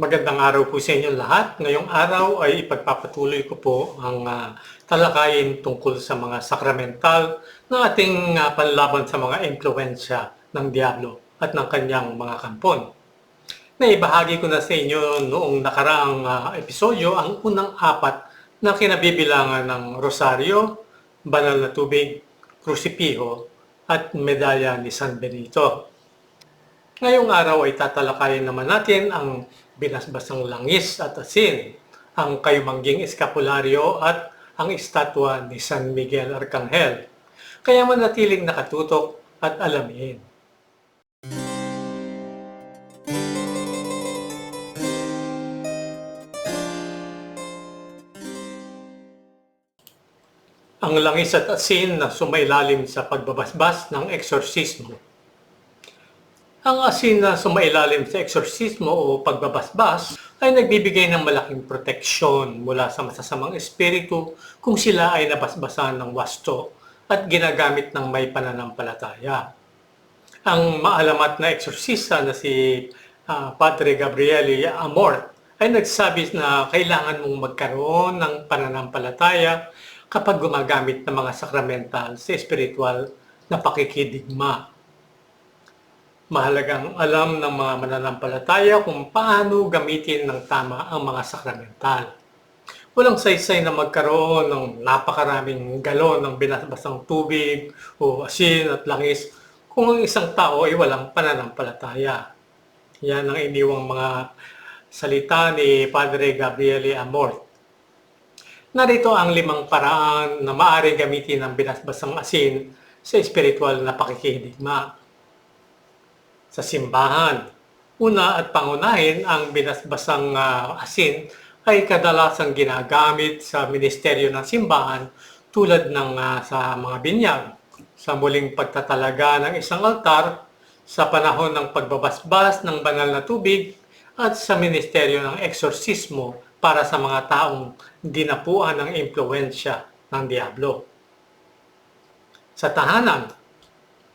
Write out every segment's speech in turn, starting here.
Magandang araw po sa inyo lahat. Ngayong araw ay ipagpapatuloy ko po ang ah, talakayin tungkol sa mga sakramental na ating ah, panlaban sa mga impluensya ng Diablo at ng kanyang mga kampon. Naibahagi ko na sa inyo noong nakaraang ah, episodyo ang unang apat na kinabibilangan ng rosaryo, banal na tubig, krusipiho at medalya ni San Benito. Ngayong araw ay tatalakayin naman natin ang binasbasang langis at asin, ang kayumangging eskapularyo at ang estatwa ni San Miguel Arcangel. Kaya manatiling nakatutok at alamin. Ang langis at asin na sumailalim sa pagbabasbas ng eksorsismo. Ang asin na sumailalim sa eksorsismo o pagbabasbas ay nagbibigay ng malaking proteksyon mula sa masasamang espiritu kung sila ay nabasbasan ng wasto at ginagamit ng may pananampalataya. Ang maalamat na eksorsista na si ah, Padre Gabriele Amort ay nagsabi na kailangan mong magkaroon ng pananampalataya kapag gumagamit ng mga sakramental sa espiritual na pakikidigma mahalagang alam ng mga mananampalataya kung paano gamitin ng tama ang mga sakramental. Walang saysay na magkaroon ng napakaraming galon ng binasbasang tubig o asin at langis kung ang isang tao ay walang pananampalataya. Yan ang iniwang mga salita ni Padre Gabriele Amort. Narito ang limang paraan na maaaring gamitin ang binasbasang asin sa espiritual na pakikidigma sa simbahan. Una at pangunahin, ang binasbasang ah, asin ay kadalasang ginagamit sa ministeryo ng simbahan tulad ng ah, sa mga binyag, sa muling pagtatalaga ng isang altar, sa panahon ng pagbabasbas ng banal na tubig, at sa ministeryo ng eksorsismo para sa mga taong dinapuan ng impluensya ng Diablo. Sa tahanan,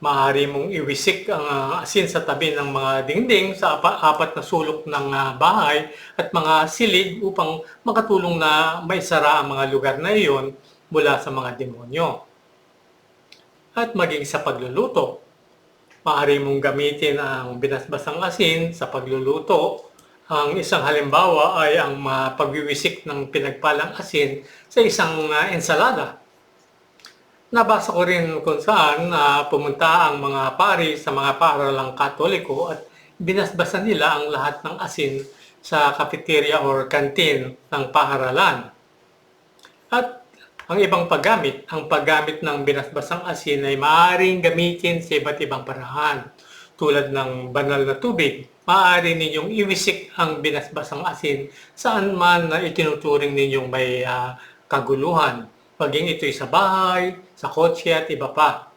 maaari mong iwisik ang ah, asin sa tabi ng mga dingding sa apa- apat na sulok ng ah, bahay at mga silid upang makatulong na maisara ang mga lugar na iyon mula sa mga demonyo. At maging sa pagluluto, maaari mong gamitin ang binasbasang asin sa pagluluto. Ang isang halimbawa ay ang ah, pagwiwisik ng pinagpalang asin sa isang ah, ensalada nabasa ko rin kung saan na pumunta ang mga pari sa mga paaralang katoliko at binasbasan nila ang lahat ng asin sa cafeteria or canteen ng paaralan. At ang ibang paggamit, ang paggamit ng binasbasang asin ay maaaring gamitin sa iba't ibang paraan. Tulad ng banal na tubig, maaari ninyong iwisik ang binasbasang asin saan man na itinuturing ninyong may ah, kaguluhan maging ito'y sa bahay, sa kotse at iba pa.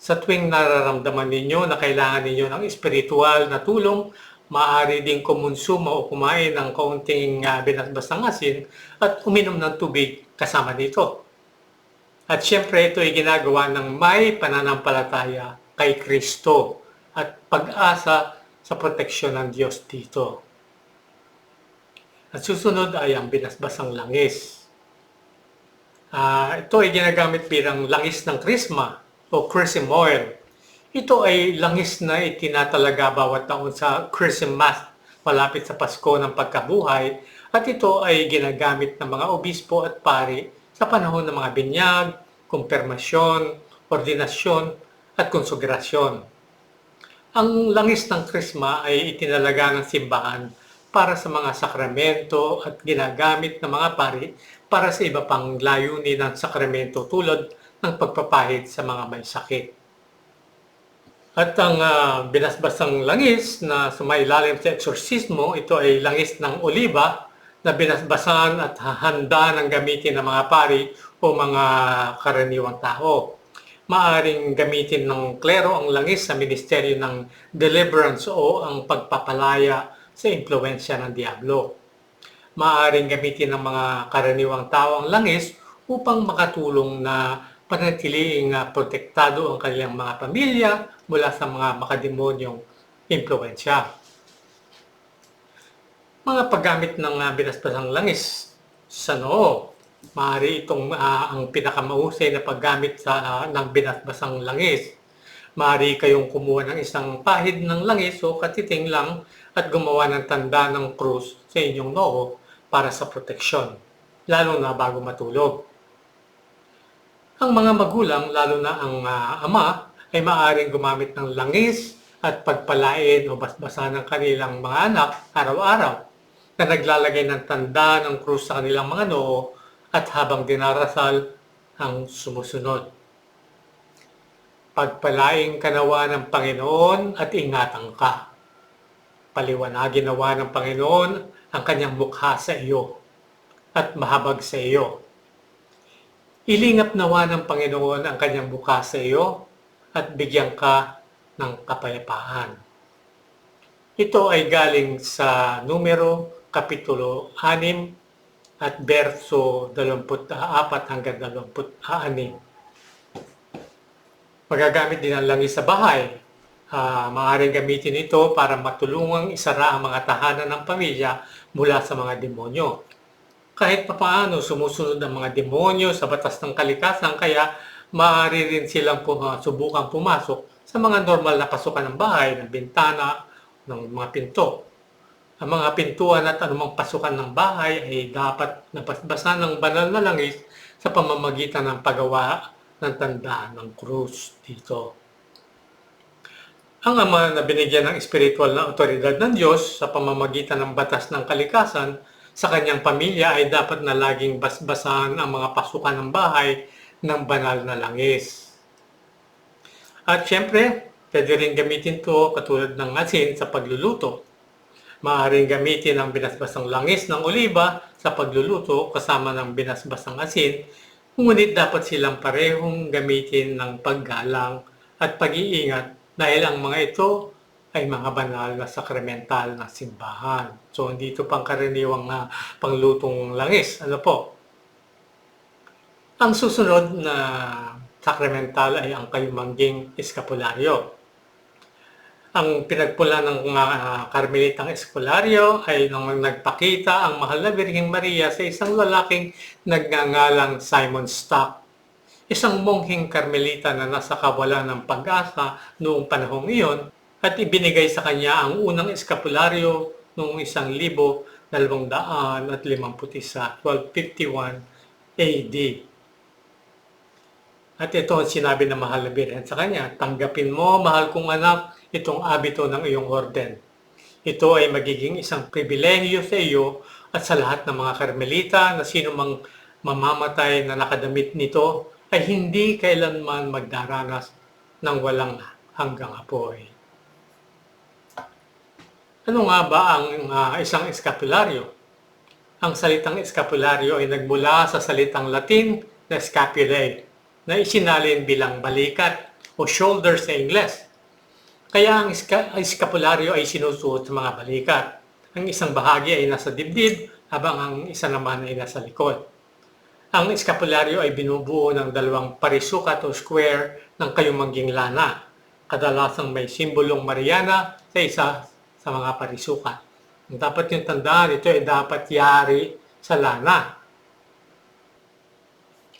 Sa tuwing nararamdaman ninyo na kailangan ninyo ng espiritual na tulong, maaari ding kumonsumo o kumain ng kaunting uh, binasbasang asin at uminom ng tubig kasama nito. At syempre ito ay ginagawa ng may pananampalataya kay Kristo at pag-asa sa proteksyon ng Diyos dito. At susunod ay ang binasbasang langis. Ah, ito ay ginagamit bilang langis ng krisma o chrism oil. Ito ay langis na itinatalaga bawat taon sa Christmas malapit sa Pasko ng pagkabuhay at ito ay ginagamit ng mga obispo at pari sa panahon ng mga binyag, kumpirmasyon, ordinasyon at konsegrasyon. Ang langis ng krisma ay itinalaga ng simbahan para sa mga sakramento at ginagamit ng mga pari para sa iba pang layunin ng sakramento tulad ng pagpapahid sa mga may sakit. At ang ah, binasbasang langis na sumailalim sa eksorsismo, ito ay langis ng oliba na binasbasan at handa ng gamitin ng mga pari o mga karaniwang tao. Maaring gamitin ng klero ang langis sa ministeryo ng deliverance o ang pagpapalaya sa impluensya ng Diablo. Maaring gamitin ng mga karaniwang tao ang langis upang makatulong na panatiliing ah, protektado ang kanilang mga pamilya mula sa mga makademonyong impluensya. Mga paggamit ng uh, binaspasang langis sa noo. Maaari itong ah, ang pinakamahusay na paggamit sa ah, ng binasbasang langis. Maaari kayong kumuha ng isang pahid ng langis o katiting lang at gumawa ng tanda ng krus sa inyong noo para sa proteksyon, lalo na bago matulog. Ang mga magulang, lalo na ang ah, ama, ay maaaring gumamit ng langis at pagpalain o basbasa ng kanilang mga anak araw-araw na naglalagay ng tanda ng krus sa kanilang mga noo at habang dinarasal ang sumusunod. Pagpalaing kanawa ng Panginoon at ingatan ka. Paliwanagin nawa ng Panginoon ang kanyang mukha sa iyo at mahabag sa iyo. Ilingap nawa ng Panginoon ang kanyang mukha sa iyo at bigyan ka ng kapayapaan. Ito ay galing sa numero Kapitulo 6 at verso 24 hanggang 26. Magagamit din ang langis sa bahay. Uh, maaaring gamitin ito para matulungang isara ang mga tahanan ng pamilya mula sa mga demonyo. Kahit papaano sumusunod ang mga demonyo sa batas ng kalikasan kaya maaari rin silang pum- subukang pumasok sa mga normal na pasukan ng bahay, ng bintana, ng mga pinto. Ang mga pintuan at anumang pasukan ng bahay ay dapat napasbasan ng banal na langis sa pamamagitan ng paggawa ng tandaan ng krus dito. Ang ama na binigyan ng espiritual na otoridad ng Diyos sa pamamagitan ng batas ng kalikasan sa kanyang pamilya ay dapat na laging basbasan ang mga pasukan ng bahay ng banal na langis. At syempre, pwede rin gamitin to katulad ng asin sa pagluluto. Maaaring gamitin ang binasbasang langis ng oliba sa pagluluto kasama ng binasbasang asin, ngunit dapat silang parehong gamitin ng paggalang at pag-iingat dahil ang mga ito ay mga banal na sakramental na simbahan. So, hindi ito pangkaraniwang na panglutong langis. Ano po? Ang susunod na sakramental ay ang kayumangging eskapularyo. Ang pinagpula ng uh, Karmelitang Eskapularyo ay nung nagpakita ang mahal na Birhing Maria sa isang lalaking nagngangalang Simon Stock isang monghing karmelita na nasa kawalan ng pag-asa noong panahong iyon at ibinigay sa kanya ang unang eskapularyo noong isang libo dalawang daan at limamput isa, 1251 AD. At ito ang sinabi ng mahal na Birhen sa kanya, tanggapin mo, mahal kong anak, itong abito ng iyong orden. Ito ay magiging isang pribilehyo sa iyo at sa lahat ng mga karmelita na sino mang mamamatay na nakadamit nito ay hindi kailanman magdaranas ng walang hanggang apoy. Ano nga ba ang uh, isang eskapularyo? Ang salitang eskapularyo ay nagmula sa salitang Latin na scapulae, na isinalin bilang balikat o shoulder sa Ingles. Kaya ang eskapularyo ay sinusuot sa mga balikat. Ang isang bahagi ay nasa dibdib, habang ang isa naman ay nasa likod. Ang eskapularyo ay binubuo ng dalawang parisukat o square ng kayumangging lana. Kadalasang may simbolong Mariana sa isa sa mga parisukat. Ang dapat yung tandaan, ito ay dapat yari sa lana.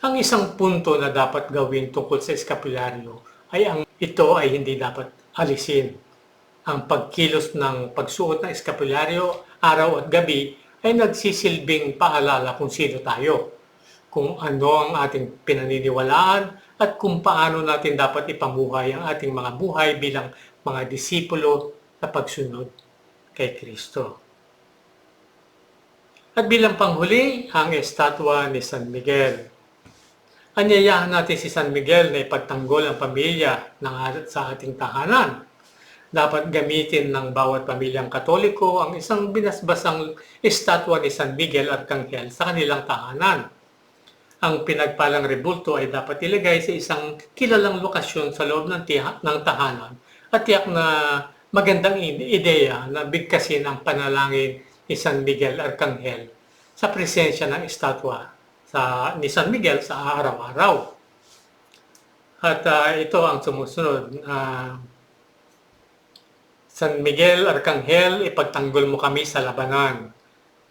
Ang isang punto na dapat gawin tungkol sa eskapularyo ay ang ito ay hindi dapat alisin. Ang pagkilos ng pagsuot ng eskapularyo araw at gabi ay nagsisilbing paalala kung sino tayo kung ano ang ating pinaniniwalaan at kung paano natin dapat ipamuhay ang ating mga buhay bilang mga disipulo sa pagsunod kay Kristo. At bilang panghuli, ang estatwa ni San Miguel. Anyayahan natin si San Miguel na ipagtanggol ang pamilya ng, sa ating tahanan. Dapat gamitin ng bawat pamilyang katoliko ang isang binasbasang estatwa ni San Miguel Arcangel sa kanilang tahanan ang pinagpalang rebulto ay dapat ilagay sa isang kilalang lokasyon sa loob ng, tiha, ng tahanan at tiyak na magandang ideya na bigkasin ang panalangin ni San Miguel Arcangel sa presensya ng estatwa sa, ni San Miguel sa araw-araw. At uh, ito ang sumusunod. Uh, San Miguel Arcangel, ipagtanggol mo kami sa labanan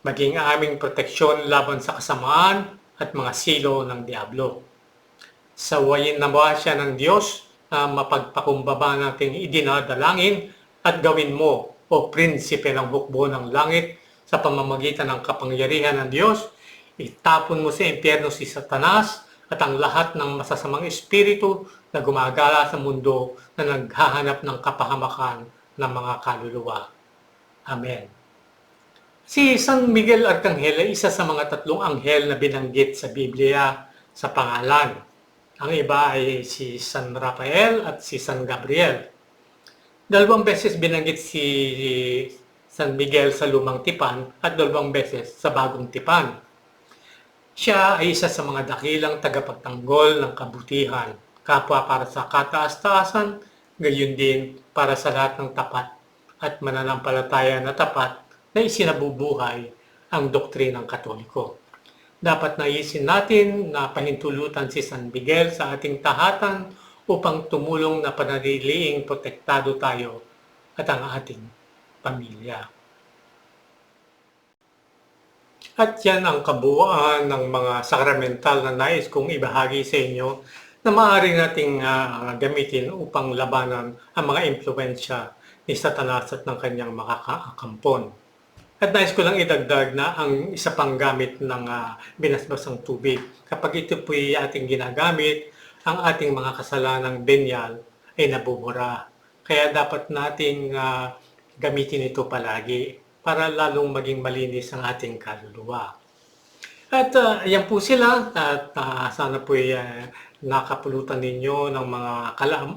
maging aming proteksyon laban sa kasamaan at mga silo ng Diablo. Sawayin nawa siya ng Diyos na mapagpakumbaba nating idinadalangin at gawin mo o prinsipe ng hukbo ng langit sa pamamagitan ng kapangyarihan ng Diyos, itapon mo sa impyerno si Satanas at ang lahat ng masasamang espiritu na gumagala sa mundo na naghahanap ng kapahamakan ng mga kaluluwa. Amen. Si San Miguel Arcangel ay isa sa mga tatlong anghel na binanggit sa Biblia sa pangalan. Ang iba ay si San Rafael at si San Gabriel. Dalawang beses binanggit si San Miguel sa Lumang Tipan at dalawang beses sa Bagong Tipan. Siya ay isa sa mga dakilang tagapagtanggol ng kabutihan, kapwa para sa kataas-taasan, gayon din para sa lahat ng tapat at mananampalataya na tapat na isinabubuhay ang doktrinang katoliko. Dapat naisin natin na pahintulutan si San Miguel sa ating tahatan upang tumulong na panatiliing protektado tayo at ang ating pamilya. At yan ang kabuuan ng mga sakramental na nais kong ibahagi sa inyo na maaari nating uh, gamitin upang labanan ang mga impluensya ni Satanas at ng kanyang makakakampon. At nais ko lang idagdag na ang isa pang gamit ng uh, binasbasang tubig. Kapag ito po ay ating ginagamit, ang ating mga kasalanang benyal ay nabubura. Kaya dapat nating uh, gamitin ito palagi para lalong maging malinis ang ating kaluluwa. At uh, yan po sila at uh, sana po ay uh, nakapulutan ninyo ng mga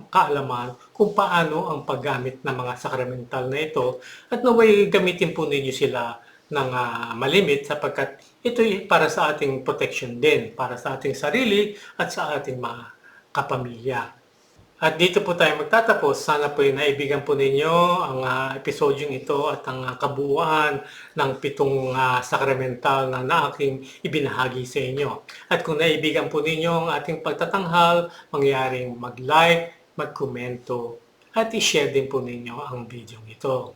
kaalaman kung paano ang paggamit ng mga sakramental na ito at naway gamitin po ninyo sila ng uh, malimit sapagkat ito ay para sa ating protection din, para sa ating sarili at sa ating mga kapamilya. At dito po tayo magtatapos. Sana po yung naibigan po ninyo ang uh, episodyong ito at ang uh, kabuuan ng pitong uh, sakramental na naaking ibinahagi sa inyo. At kung naibigan po ninyo ang ating pagtatanghal, mangyaring mag-like, mag-komento, at i-share din po ninyo ang video ito.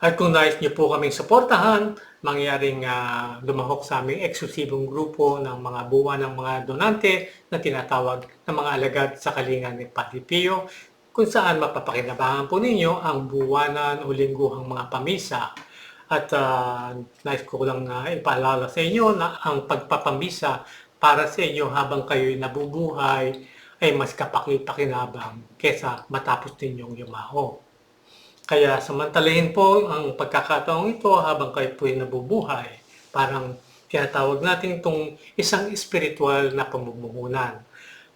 At kung nais niyo po kaming suportahan, mangyaring uh, lumahok sa aming eksklusibong grupo ng mga buwan ng mga donante na tinatawag na mga alagad sa kalingan ni Padre Pio, kung saan mapapakinabangan po ninyo ang buwanan o lingguhang mga pamisa. At uh, nais ko lang uh, ipaalala sa inyo na ang pagpapamisa para sa inyo habang kayo'y nabubuhay ay mas kapakipakinabang kesa matapos ninyong yumaho. Kaya samantalahin po ang pagkakataong ito habang kayo po'y nabubuhay. Parang tinatawag natin itong isang spiritual na pamumuhunan.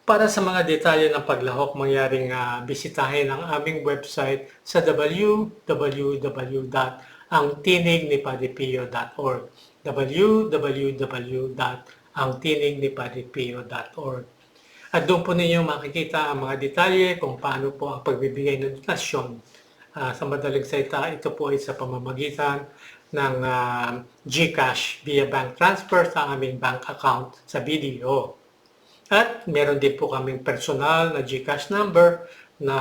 Para sa mga detalye ng paglahok, mangyaring uh, bisitahin ang aming website sa www.angtinignipadipio.org www.angtinignipadipio.org At doon po ninyo makikita ang mga detalye kung paano po ang pagbibigay ng donasyon Uh, sa madaling salita, ito po ay sa pamamagitan ng uh, GCash via bank transfer sa aming bank account sa BDO. At meron din po kaming personal na GCash number na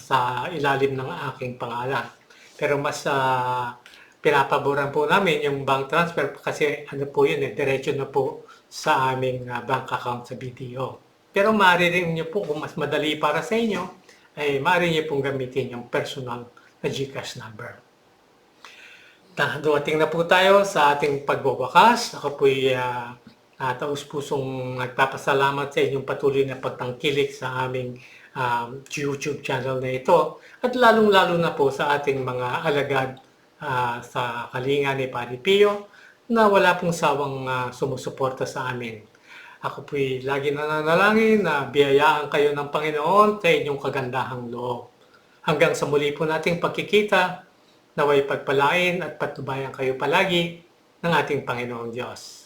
sa ilalim ng aking pangalan. Pero mas uh, pinapaboran po namin yung bank transfer kasi ano po yun eh, diretso na po sa aming uh, bank account sa BDO. Pero maaari rin nyo po kung mas madali para sa inyo, ay maaari niyo pong gamitin yung personal na GCash number. Na, dumating na po tayo sa ating pagbabakas. Ako po ay uh, uh, taus-pusong nagpapasalamat sa inyong patuloy na pagtangkilik sa aming um, YouTube channel na ito at lalong-lalo na po sa ating mga alagad uh, sa kalinga ni Padre Pio na wala pong sawang uh, sumusuporta sa amin ako po'y lagi nananalangin na biyayaan kayo ng Panginoon sa inyong kagandahang loob. Hanggang sa muli po nating pagkikita, naway pagpalain at patnubayan kayo palagi ng ating Panginoong Diyos.